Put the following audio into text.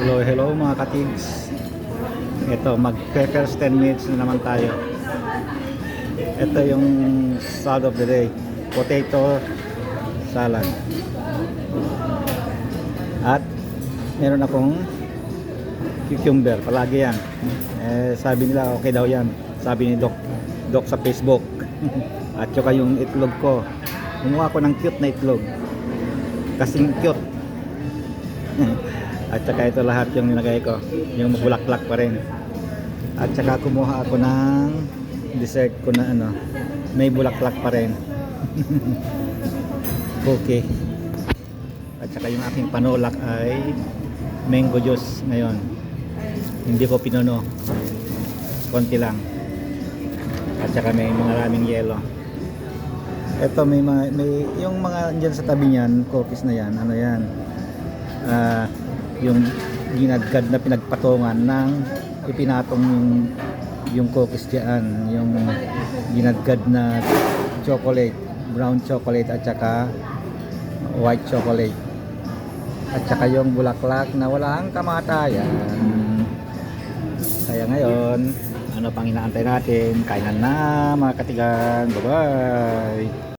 Hello, hello mga katigs. Ito, mag first 10 minutes na naman tayo. Ito yung salad of the day. Potato salad. At meron akong cucumber. Palagi yan. Eh, sabi nila okay daw yan. Sabi ni Doc, Doc sa Facebook. At saka yung itlog ko. Kumuha ko ng cute na itlog. Kasing cute. At saka ito lahat yung nilagay ko. Yung mabulaklak pa rin. At saka kumuha ako ng dessert ko na ano. May bulaklak pa rin. okay. At saka yung aking panulak ay mango juice ngayon. Hindi ko pinuno. Konti lang. At saka may mga maraming yelo. Ito may mga may yung mga diyan sa tabi niyan, cookies na yan, ano yan? Ah, yung ginadgad na pinagpatungan ng ipinatong yung yung cookies diyan, yung ginadgad na chocolate, brown chocolate at saka white chocolate. At saka yung bulaklak na walang kamatayan. Kaya ngayon, ano pang inaantay natin? Kainan na mga katigan. Bye-bye!